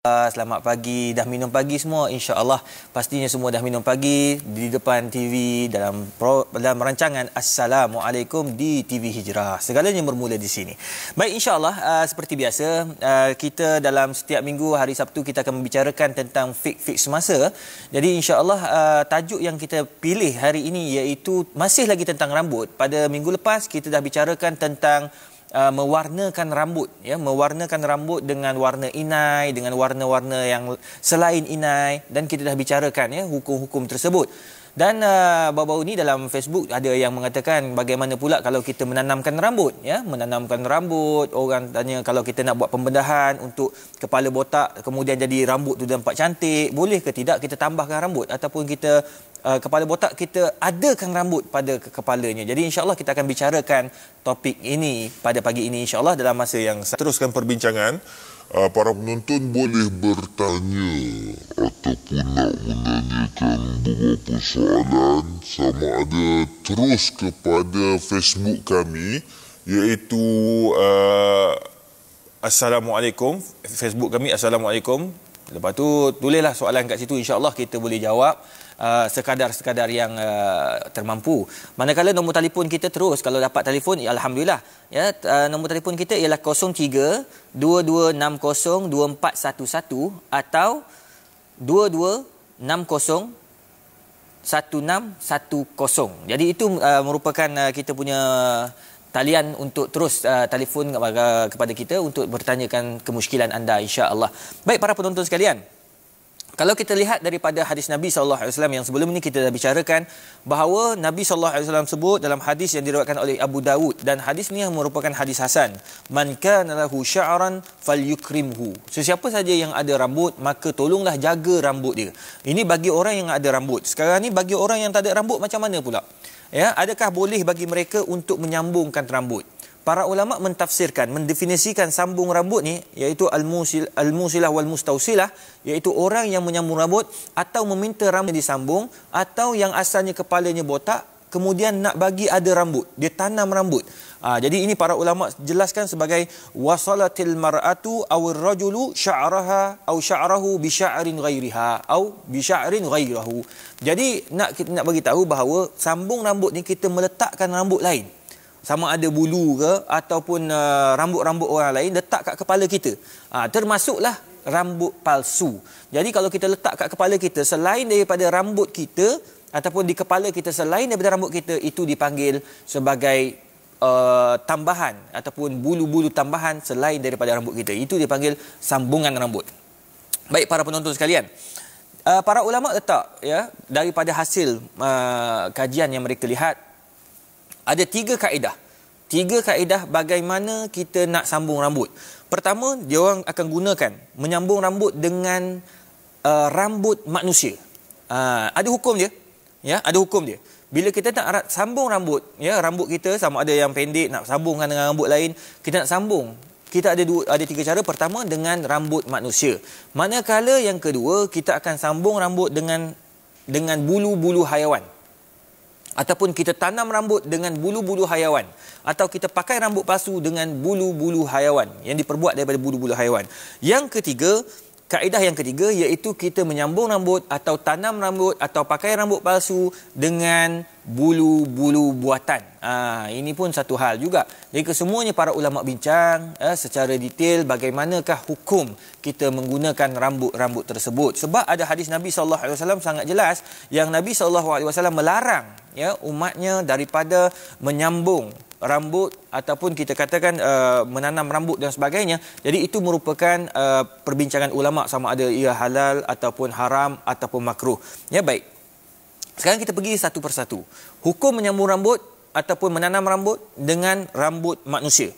Selamat pagi, dah minum pagi semua insya-Allah. Pastinya semua dah minum pagi di depan TV dalam pro, dalam rancangan Assalamualaikum di TV Hijrah. Segalanya bermula di sini. Baik insya-Allah uh, seperti biasa uh, kita dalam setiap minggu hari Sabtu kita akan membicarakan tentang fik-fik semasa. Jadi insya-Allah uh, tajuk yang kita pilih hari ini iaitu masih lagi tentang rambut. Pada minggu lepas kita dah bicarakan tentang uh, mewarnakan rambut ya mewarnakan rambut dengan warna inai dengan warna-warna yang selain inai. Dan kita dah bicarakan ya hukum-hukum tersebut dan uh, baru-baru ni dalam Facebook ada yang mengatakan bagaimana pula kalau kita menanamkan rambut ya. Menanamkan rambut orang tanya kalau kita nak buat pembedahan untuk kepala botak kemudian jadi rambut tu nampak cantik boleh ke tidak kita tambahkan rambut? Ataupun kita uh, kepala botak kita adakan rambut pada ke- kepalanya. Jadi insya-Allah kita akan bicarakan topik ini pada pagi ini insya-Allah dalam masa yang teruskan perbincangan para penonton boleh bertanya ataupun nak menanyakan beberapa soalan sama ada terus kepada Facebook kami iaitu uh, Assalamualaikum. Facebook kami Assalamualaikum Lepas tu tulislah soalan kat situ insya-Allah kita boleh jawab uh, sekadar-sekadar yang uh, termampu. Manakala nombor telefon kita terus kalau dapat telefon ya alhamdulillah ya uh, nombor telefon kita ialah 03 2260 2411 atau 2260 1610. Jadi itu uh, merupakan uh, kita punya talian untuk terus uh, telefon kepada kita untuk bertanyakan kemusykilan anda insya-Allah. Baik para penonton sekalian. Kalau kita lihat daripada hadis Nabi sallallahu alaihi wasallam yang sebelum ini kita dah bicarakan bahawa Nabi sallallahu alaihi wasallam sebut dalam hadis yang diriwayatkan oleh Abu Dawud dan hadis ini yang merupakan hadis hasan. Man kana lahu sya'ran falyukrimhu. Sesiapa saja yang ada rambut maka tolonglah jaga rambut dia. Ini bagi orang yang ada rambut. Sekarang ni bagi orang yang tak ada rambut macam mana pula? Ya, adakah boleh bagi mereka untuk menyambungkan rambut? Para ulama mentafsirkan, mendefinisikan sambung rambut ni iaitu al-musil al-musilah wal mustausilah iaitu orang yang menyambung rambut atau meminta rambut disambung atau yang asalnya kepalanya botak kemudian nak bagi ada rambut, dia tanam rambut. Ha, jadi ini para ulama jelaskan sebagai wasalatil mar'atu aw ar-rajulu sya'raha aw sya'rahu bi sya'rin ghairiha aw bi sya'rin ghairahu. Jadi nak kita nak bagi tahu bahawa sambung rambut ni kita meletakkan rambut lain. Sama ada bulu ke ataupun uh, rambut-rambut orang lain letak kat kepala kita. Ha, termasuklah rambut palsu. Jadi kalau kita letak kat kepala kita selain daripada rambut kita ataupun di kepala kita selain daripada rambut kita itu dipanggil sebagai uh, tambahan ataupun bulu-bulu tambahan selain daripada rambut kita. Itu dipanggil sambungan rambut. Baik para penonton sekalian. Uh, para ulama letak ya daripada hasil uh, kajian yang mereka lihat ada tiga kaedah. Tiga kaedah bagaimana kita nak sambung rambut. Pertama, dia orang akan gunakan menyambung rambut dengan uh, rambut manusia. Uh, ada hukum dia. Ya, ada hukum dia. Bila kita nak sambung rambut, ya, rambut kita sama ada yang pendek nak sambungkan dengan rambut lain, kita nak sambung. Kita ada dua ada tiga cara. Pertama dengan rambut manusia. Manakala yang kedua, kita akan sambung rambut dengan dengan bulu-bulu haiwan ataupun kita tanam rambut dengan bulu-bulu haiwan atau kita pakai rambut palsu dengan bulu-bulu haiwan yang diperbuat daripada bulu-bulu haiwan. Yang ketiga, kaedah yang ketiga iaitu kita menyambung rambut atau tanam rambut atau pakai rambut palsu dengan bulu-bulu buatan. Ah, ini pun satu hal juga. Jadi kesemuanya para ulama bincang eh, secara detail bagaimanakah hukum kita menggunakan rambut-rambut tersebut. Sebab ada hadis Nabi wasallam sangat jelas yang Nabi wasallam melarang ya umatnya daripada menyambung rambut ataupun kita katakan uh, menanam rambut dan sebagainya. Jadi itu merupakan uh, perbincangan ulama sama ada ia halal ataupun haram ataupun makruh. Ya baik. Sekarang kita pergi satu persatu. Hukum menyambung rambut ataupun menanam rambut dengan rambut manusia.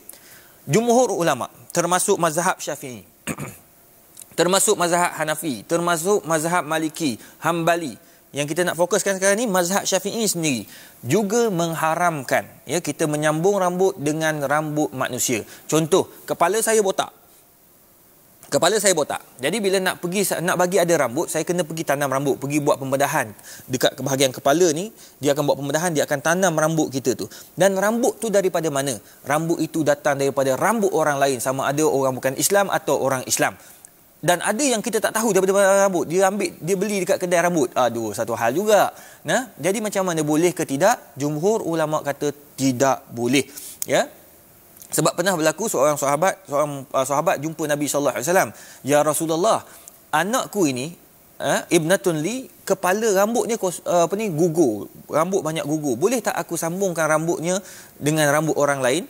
Jumhur ulama termasuk mazhab Syafi'i. termasuk mazhab Hanafi, termasuk mazhab Maliki, Hambali yang kita nak fokuskan sekarang ni mazhab Syafi'i sendiri juga mengharamkan ya kita menyambung rambut dengan rambut manusia. Contoh, kepala saya botak. Kepala saya botak. Jadi bila nak pergi nak bagi ada rambut, saya kena pergi tanam rambut, pergi buat pembedahan dekat bahagian kepala ni, dia akan buat pembedahan, dia akan tanam rambut kita tu. Dan rambut tu daripada mana? Rambut itu datang daripada rambut orang lain sama ada orang bukan Islam atau orang Islam. Dan ada yang kita tak tahu daripada barang rambut. Dia ambil dia beli dekat kedai rambut. Aduh satu hal juga. Nah jadi macam mana boleh ke tidak? Jumhur ulama kata tidak boleh ya. Sebab pernah berlaku seorang sahabat seorang uh, sahabat jumpa Nabi sallallahu alaihi wasallam. Ya Rasulullah anakku ini uh, ibnatun li kepala rambutnya uh, apa ni gugur. Rambut banyak gugur. Boleh tak aku sambungkan rambutnya dengan rambut orang lain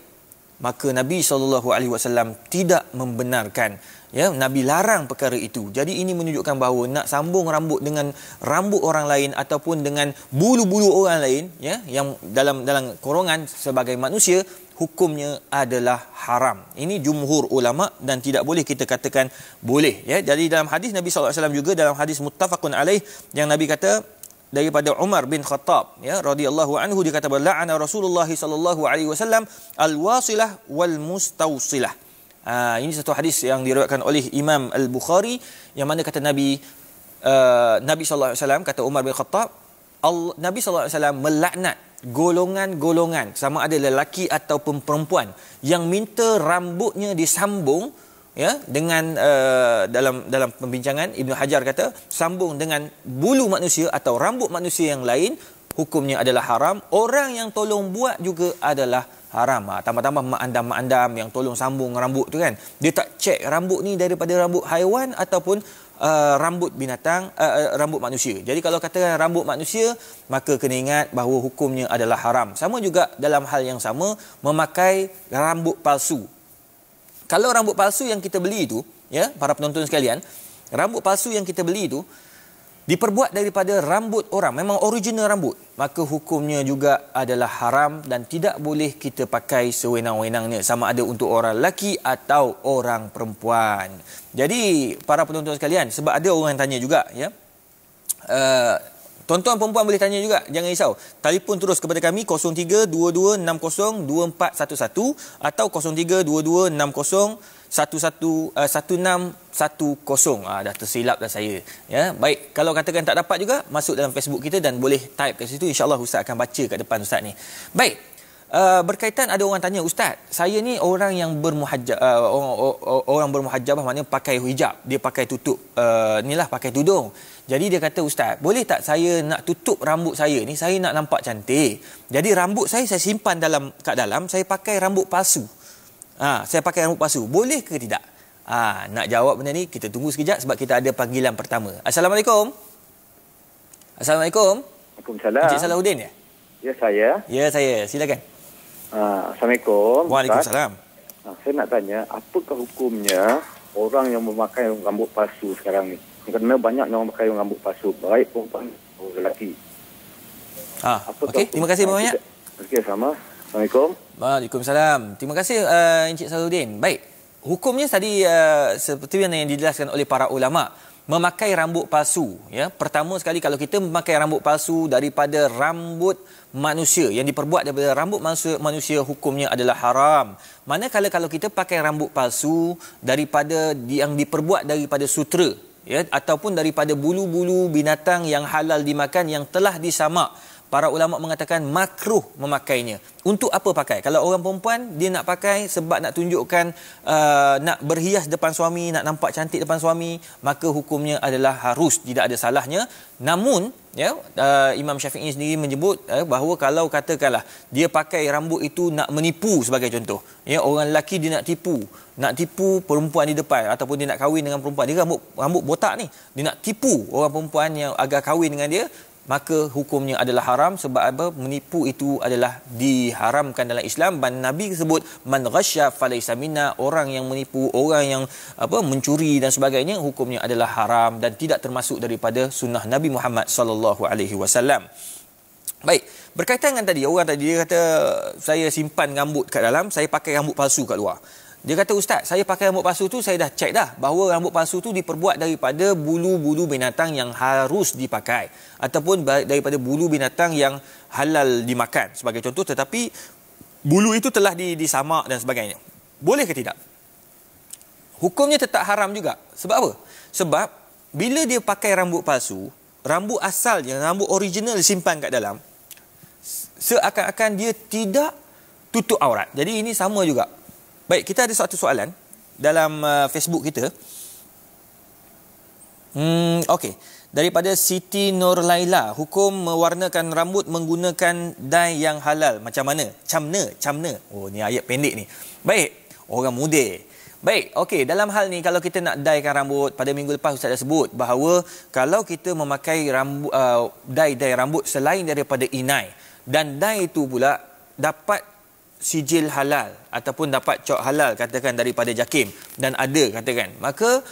maka Nabi sallallahu alaihi wasallam tidak membenarkan ya nabi larang perkara itu. Jadi ini menunjukkan bahawa nak sambung rambut dengan rambut orang lain ataupun dengan bulu-bulu orang lain ya yang dalam dalam korongan sebagai manusia hukumnya adalah haram. Ini jumhur ulama dan tidak boleh kita katakan boleh ya. Jadi dalam hadis Nabi wasallam juga dalam hadis muttafaqun alaih yang Nabi kata daripada Umar bin Khattab ya radhiyallahu anhu dia kata la'ana Rasulullah sallallahu alaihi wasallam al-wasilah wal mustawsilah Ha, ini satu hadis yang diriwayatkan oleh Imam Al-Bukhari yang mana kata Nabi uh, Nabi sallallahu alaihi wasallam kata Umar bin Khattab Allah, Nabi sallallahu alaihi wasallam melaknat golongan-golongan sama ada lelaki ataupun perempuan yang minta rambutnya disambung ya dengan uh, dalam dalam pembincangan Ibnu Hajar kata sambung dengan bulu manusia atau rambut manusia yang lain hukumnya adalah haram orang yang tolong buat juga adalah haram. Ha, tambah-tambah mak andam-mak andam yang tolong sambung rambut tu kan. Dia tak cek rambut ni daripada rambut haiwan ataupun uh, rambut binatang, uh, uh, rambut manusia. Jadi kalau kata rambut manusia, maka kena ingat bahawa hukumnya adalah haram. Sama juga dalam hal yang sama, memakai rambut palsu. Kalau rambut palsu yang kita beli itu, ya, para penonton sekalian, rambut palsu yang kita beli itu, diperbuat daripada rambut orang. Memang original rambut. Maka hukumnya juga adalah haram dan tidak boleh kita pakai sewenang-wenangnya. Sama ada untuk orang lelaki atau orang perempuan. Jadi para penonton sekalian sebab ada orang tanya juga ya. Uh, Tuan-tuan perempuan boleh tanya juga, jangan risau. Telefon terus kepada kami 0322602411 atau 032260 11 1610 ah dah tersilap dah saya. Ya baik. Kalau katakan tak dapat juga masuk dalam Facebook kita dan boleh type kat situ. Insyaallah ustaz akan baca kat depan ustaz ni. Baik Uh, berkaitan ada orang tanya ustaz saya ni orang yang bermuhajjab uh, orang, orang bermuhajjabah maknanya pakai hijab dia pakai tutup uh, inilah pakai tudung jadi dia kata ustaz boleh tak saya nak tutup rambut saya ni saya nak nampak cantik jadi rambut saya saya simpan dalam kat dalam saya pakai rambut palsu Ha, saya pakai rambut palsu. Boleh ke tidak? Ha, nak jawab benda ni, kita tunggu sekejap sebab kita ada panggilan pertama. Assalamualaikum. Assalamualaikum. Waalaikumsalam. Encik Salahuddin ya? Ya, saya. Ya, saya. Silakan. Ha, Assalamualaikum. Waalaikumsalam. Ha, saya nak tanya, apakah hukumnya orang yang memakai rambut palsu sekarang ni? Kerana banyak yang memakai rambut palsu, baik perempuan atau lelaki. Ha, okey, terima kasih banyak. Okey, sama. Assalamualaikum. Waalaikumsalam. Terima kasih uh, Encik Saludin. Baik. Hukumnya tadi uh, seperti yang dijelaskan oleh para ulama memakai rambut palsu ya pertama sekali kalau kita memakai rambut palsu daripada rambut manusia yang diperbuat daripada rambut manusia, manusia hukumnya adalah haram manakala kalau kita pakai rambut palsu daripada yang diperbuat daripada sutra ya ataupun daripada bulu-bulu binatang yang halal dimakan yang telah disamak para ulama mengatakan makruh memakainya. Untuk apa pakai? Kalau orang perempuan dia nak pakai sebab nak tunjukkan uh, nak berhias depan suami, nak nampak cantik depan suami, maka hukumnya adalah harus tidak ada salahnya. Namun ya uh, Imam Syafi'i sendiri menyebut uh, bahawa kalau katakanlah dia pakai rambut itu nak menipu sebagai contoh. Ya orang lelaki dia nak tipu, nak tipu perempuan di depan ataupun dia nak kahwin dengan perempuan. Dia rambut rambut botak ni. Dia nak tipu orang perempuan yang agar kahwin dengan dia maka hukumnya adalah haram sebab apa? Menipu itu adalah diharamkan dalam Islam. Dan Nabi sebut man ghasya falaysa minna orang yang menipu orang yang apa mencuri dan sebagainya hukumnya adalah haram dan tidak termasuk daripada sunnah Nabi Muhammad sallallahu alaihi wasallam. Baik berkaitan dengan tadi orang tadi dia kata saya simpan rambut kat dalam saya pakai rambut palsu kat luar dia kata ustaz, saya pakai rambut palsu tu saya dah cek dah bahawa rambut palsu tu diperbuat daripada bulu-bulu binatang yang harus dipakai ataupun daripada bulu binatang yang halal dimakan sebagai contoh tetapi bulu itu telah disamak dan sebagainya. Boleh ke tidak? Hukumnya tetap haram juga. Sebab apa? Sebab bila dia pakai rambut palsu, rambut asalnya, rambut original disimpan kat dalam seakan-akan dia tidak tutup aurat. Jadi ini sama juga Baik, kita ada satu soalan dalam uh, Facebook kita. Hmm, okey. Daripada Siti Nur Laila, hukum mewarnakan rambut menggunakan dye yang halal. Macam mana? Camna, camna. Oh, ni ayat pendek ni. Baik, orang muda. Baik, okey. Dalam hal ni kalau kita nak dyekan rambut, pada minggu lepas Ustaz dah sebut bahawa kalau kita memakai rambut uh, dye-dye rambut selain daripada inai dan dye itu pula dapat sijil halal ataupun dapat cok halal katakan daripada jakim dan ada katakan maka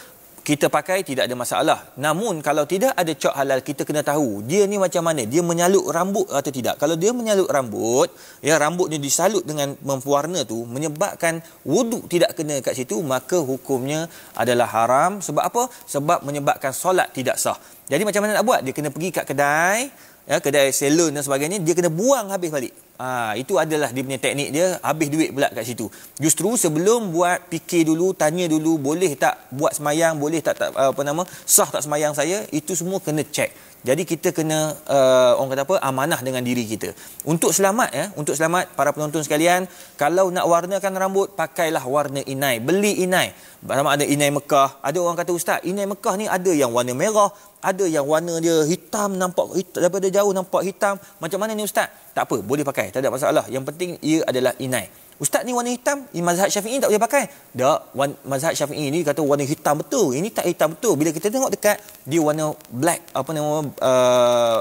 kita pakai tidak ada masalah. Namun kalau tidak ada cok halal kita kena tahu dia ni macam mana? Dia menyaluk rambut atau tidak? Kalau dia menyaluk rambut, ya rambutnya disalut dengan mewarna tu menyebabkan wuduk tidak kena kat situ, maka hukumnya adalah haram. Sebab apa? Sebab menyebabkan solat tidak sah. Jadi macam mana nak buat? Dia kena pergi kat kedai, ya kedai salon dan sebagainya, dia kena buang habis balik. Ha, itu adalah dia punya teknik dia habis duit pula kat situ. Justru sebelum buat fikir dulu tanya dulu boleh tak buat semayang boleh tak, tak apa nama sah tak semayang saya itu semua kena check. Jadi kita kena uh, orang kata apa amanah dengan diri kita. Untuk selamat ya untuk selamat para penonton sekalian kalau nak warnakan rambut pakailah warna inai. Beli inai. Sama ada inai Mekah. Ada orang kata ustaz inai Mekah ni ada yang warna merah ada yang warna dia hitam nampak hitam, daripada jauh nampak hitam. Macam mana ni ustaz tak apa boleh pakai. Tak ada masalah. Yang penting ia adalah inai. Ustaz ni warna hitam ini mazhab syafi'i tak boleh pakai. Tak mazhab syafi'i ni kata warna hitam betul. Ini tak hitam betul. Bila kita tengok dekat dia warna black apa nama uh,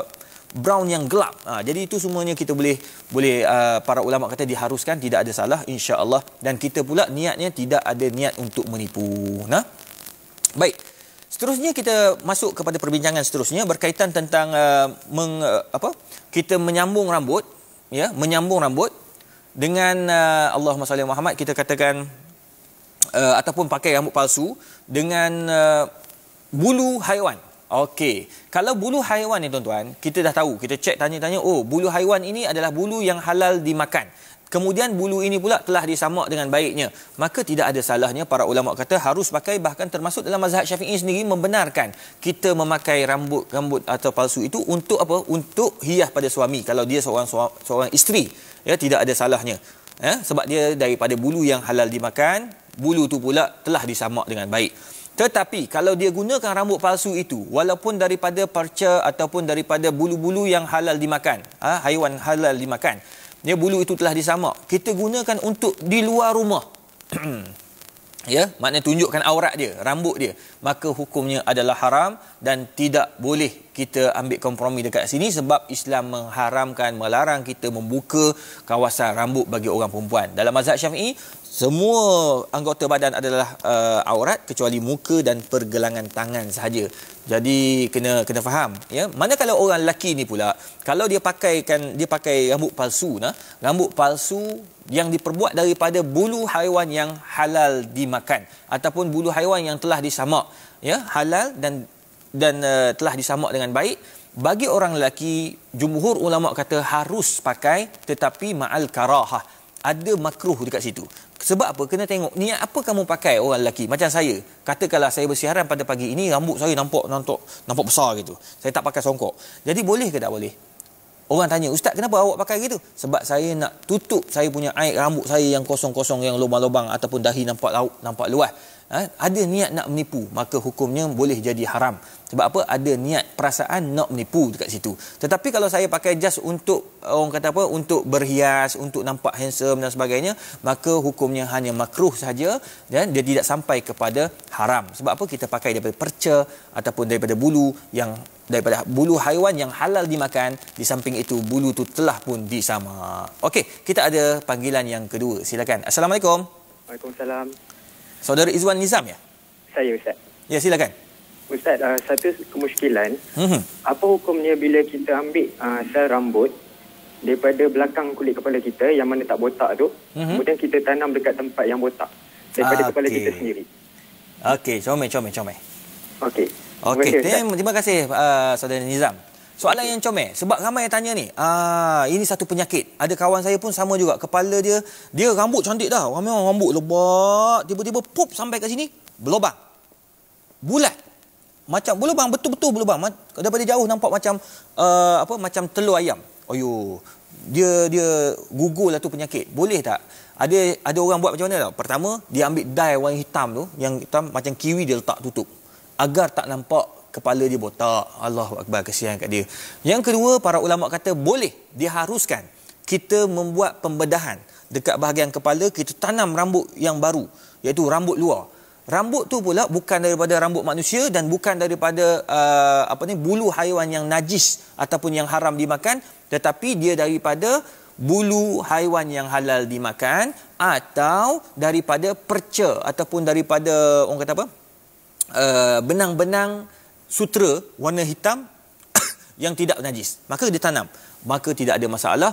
brown yang gelap. Ha, jadi itu semuanya kita boleh boleh uh, para ulama kata diharuskan tidak ada salah insya-Allah. Dan kita pula niatnya tidak ada niat untuk menipu. Nah. Baik Seterusnya kita masuk kepada perbincangan seterusnya berkaitan tentang uh, meng, uh, apa? Kita menyambung rambut, ya, menyambung rambut dengan uh, Allahumma salli Muhammad kita katakan uh, ataupun pakai rambut palsu dengan uh, bulu haiwan. Okey. Kalau bulu haiwan ni tuan-tuan, kita dah tahu, kita cek tanya-tanya, oh, bulu haiwan ini adalah bulu yang halal dimakan kemudian bulu ini pula telah disamak dengan baiknya. Maka tidak ada salahnya para ulama kata harus pakai bahkan termasuk dalam mazhab Syafi'i sendiri membenarkan kita memakai rambut rambut atau palsu itu untuk apa? Untuk hias pada suami. Kalau dia seorang seorang isteri ya tidak ada salahnya. Ya sebab dia daripada bulu yang halal dimakan bulu tu pula telah disamak dengan baik. Tetapi kalau dia gunakan rambut palsu itu walaupun daripada parca ataupun daripada bulu-bulu yang halal dimakan ha, haiwan halal dimakan ya bulu itu telah disamak. Kita gunakan untuk di luar rumah. Ya maknanya tunjukkan aurat dia rambut dia. Maka hukumnya adalah haram dan tidak boleh kita ambil kompromi dekat sini sebab Islam mengharamkan melarang kita membuka kawasan rambut bagi orang perempuan. Dalam mazhab Syafi'i semua anggota badan adalah uh, aurat kecuali muka dan pergelangan tangan sahaja. Jadi kena kena faham ya. Mana kalau orang lelaki ni pula kalau dia pakaikan dia pakai rambut palsu nah, rambut palsu yang diperbuat daripada bulu haiwan yang halal dimakan ataupun bulu haiwan yang telah disamak ya halal dan dan uh, telah disamak dengan baik bagi orang lelaki jumhur ulama kata harus pakai tetapi ma'al karahah ada makruh dekat situ sebab apa? Kena tengok niat apa kamu pakai orang lelaki. Macam saya. Katakanlah saya bersiaran pada pagi ini, rambut saya nampak nampak, nampak besar gitu. Saya tak pakai songkok. Jadi boleh ke tak boleh? Orang tanya, Ustaz kenapa awak pakai gitu? Sebab saya nak tutup saya punya air rambut saya yang kosong-kosong, yang lubang-lubang ataupun dahi nampak lauk, nampak luas ha, ada niat nak menipu maka hukumnya boleh jadi haram sebab apa ada niat perasaan nak menipu dekat situ tetapi kalau saya pakai jas untuk orang kata apa untuk berhias untuk nampak handsome dan sebagainya maka hukumnya hanya makruh saja dan dia tidak sampai kepada haram sebab apa kita pakai daripada perca ataupun daripada bulu yang daripada bulu haiwan yang halal dimakan di samping itu bulu tu telah pun disama. Okey, kita ada panggilan yang kedua. Silakan. Assalamualaikum. Waalaikumsalam. Saudara Izwan Nizam ya? Saya Ustaz. Ya silakan. Ustaz, uh, satu kemusykilan. Mm-hmm. Apa hukumnya bila kita ambil uh, sel rambut daripada belakang kulit kepala kita yang mana tak botak tu, mm-hmm. kemudian kita tanam dekat tempat yang botak daripada okay. kepala kita sendiri. Okey, comel, comel, comel. Okey. Okey, terima, terima kasih uh, Saudara Nizam. Soalan yang comel sebab ramai yang tanya ni. Ah ini satu penyakit. Ada kawan saya pun sama juga. Kepala dia dia rambut cantik dah. Orang memang rambut lebat, tiba-tiba pop sampai ke sini berlubang. Bulat. Macam berlubang betul-betul berlubang. Daripada jauh nampak macam uh, apa macam telur ayam. Ayo. Dia dia gugur lah tu penyakit. Boleh tak? Ada ada orang buat macam mana tau? Pertama, dia ambil dye warna hitam tu, yang hitam macam kiwi dia letak tutup. Agar tak nampak kepala dia botak. Allahu akbar kesian kat dia. Yang kedua para ulama kata boleh diharuskan kita membuat pembedahan dekat bahagian kepala kita tanam rambut yang baru iaitu rambut luar. Rambut tu pula bukan daripada rambut manusia dan bukan daripada uh, apa ni bulu haiwan yang najis ataupun yang haram dimakan tetapi dia daripada bulu haiwan yang halal dimakan atau daripada perca ataupun daripada orang kata apa uh, benang-benang sutra warna hitam yang tidak najis. Maka dia tanam. Maka tidak ada masalah.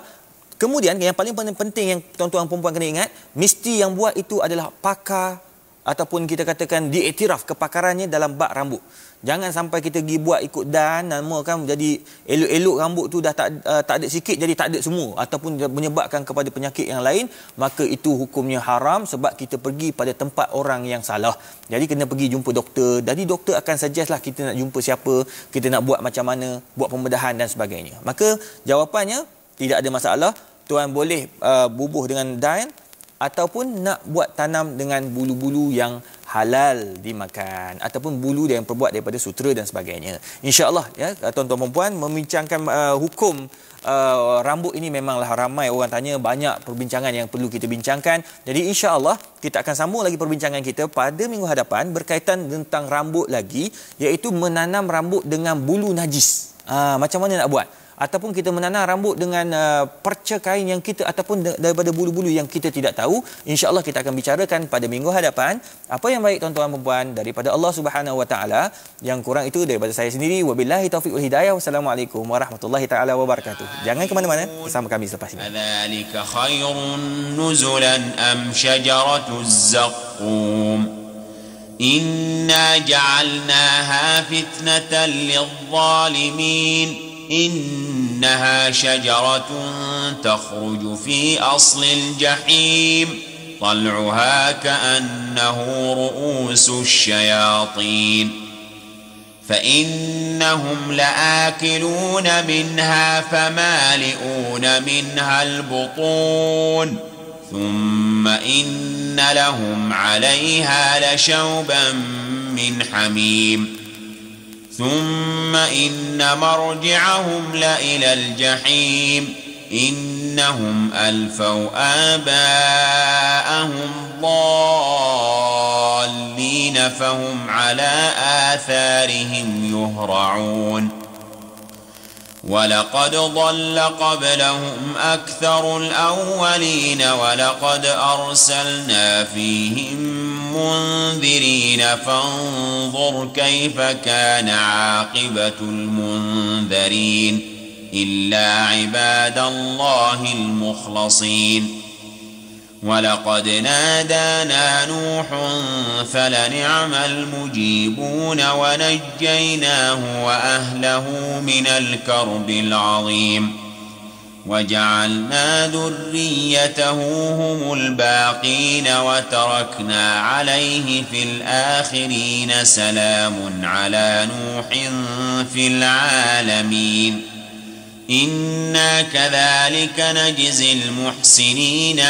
Kemudian yang paling penting yang tuan-tuan perempuan kena ingat mesti yang buat itu adalah pakar ataupun kita katakan diiktiraf kepakarannya dalam bak rambut Jangan sampai kita pergi buat ikut dan nama kan jadi elok-elok rambut tu dah tak uh, tak ada sikit jadi tak ada semua ataupun menyebabkan kepada penyakit yang lain maka itu hukumnya haram sebab kita pergi pada tempat orang yang salah. Jadi kena pergi jumpa doktor. Jadi doktor akan suggest lah kita nak jumpa siapa, kita nak buat macam mana, buat pembedahan dan sebagainya. Maka jawapannya tidak ada masalah. Tuan boleh uh, bubuh dengan dan ataupun nak buat tanam dengan bulu-bulu yang halal dimakan ataupun bulu yang perbuat daripada sutera dan sebagainya. Insya-Allah ya tuan-tuan dan puan membincangkan uh, hukum uh, rambut ini memanglah ramai orang tanya banyak perbincangan yang perlu kita bincangkan. Jadi insya-Allah kita akan sambung lagi perbincangan kita pada minggu hadapan berkaitan tentang rambut lagi iaitu menanam rambut dengan bulu najis. Uh, macam mana nak buat? Ataupun kita menanam rambut dengan uh, perca kain yang kita ataupun daripada bulu-bulu yang kita tidak tahu insyaallah kita akan bicarakan pada minggu hadapan apa yang baik tuan-tuan puan daripada Allah Subhanahu wa taala. Yang kurang itu daripada saya sendiri. Wabillahi taufiq wal hidayah. Wassalamualaikum warahmatullahi taala wabarakatuh. Jangan ke mana-mana. Bersama kami selepas ini. Adzalika khairun nuzulan am syajaratuz zaqqum. Inna ja'alnaha fitnatan lidh-dhalimin إنها شجرة تخرج في أصل الجحيم طلعها كأنه رؤوس الشياطين. فإنهم لآكلون منها فمالئون منها البطون ثم إن لهم عليها لشوبا من حميم. ثم إن مرجعهم لإلى الجحيم. إنهم ألفوا آباءهم ضالين فهم على آثارهم يهرعون. ولقد ضل قبلهم أكثر الأولين ولقد أرسلنا فيهم منذرين فانظر كيف كان عاقبة المنذرين إلا عباد الله المخلصين ولقد نادانا نوح فلنعم المجيبون ونجيناه وأهله من الكرب العظيم وجعلنا ذريته هم الباقين وتركنا عليه في الآخرين سلام على نوح في العالمين إنا كذلك نجزي المحسنين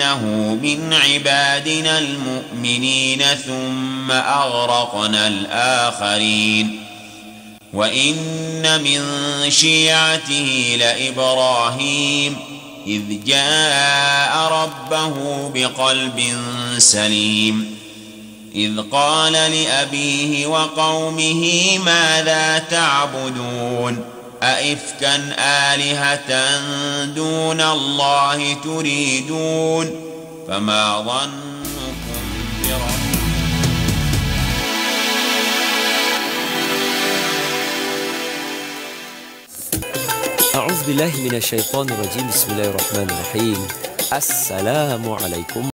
إنه من عبادنا المؤمنين ثم أغرقنا الآخرين وإن من شيعته لإبراهيم إذ جاء ربه بقلب سليم إذ قال لأبيه وقومه ماذا تعبدون أئفكا آلهة دون الله تريدون فما ظنكم برب أعوذ بالله من الشيطان الرجيم. بسم الله الرحمن الرحيم. السلام عليكم.